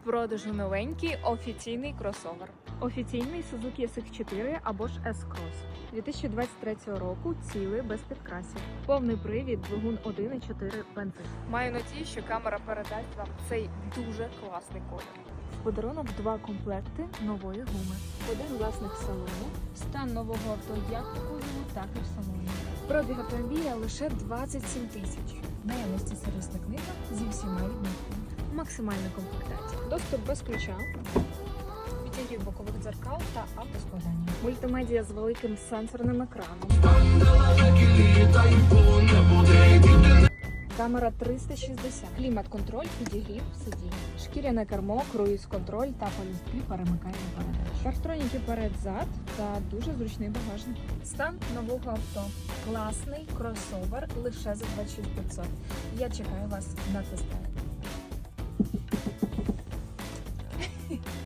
В продажу новенький офіційний кросовер. Офіційний Suzuki SX4 або ж S-Cross 2023 року, цілий без підкрасів. Повний привід, двигун 1,4 бензин. Маю надію, що камера передасть вам цей дуже класний колір. В подарунок два комплекти нової гуми. Один власник салону, стан нового авто як в кузову, так і в салоні. Пробіг автомобіля лише 27 тисяч. Наявності сервісна книга. Максимальна комплектація. Доступ без ключа. Підігрів бокових дзеркал та автоскладання. Мультимедіа з великим сенсорним екраном. Камера 360, клімат-контроль, підігрів, сидінь, шкіряне кермо, круїз-контроль та полістки перемикання передач. Парктроніки перед-зад та дуже зручний багажник. Стан нового авто. Класний кросовер лише за 26 500. Я чекаю вас на тест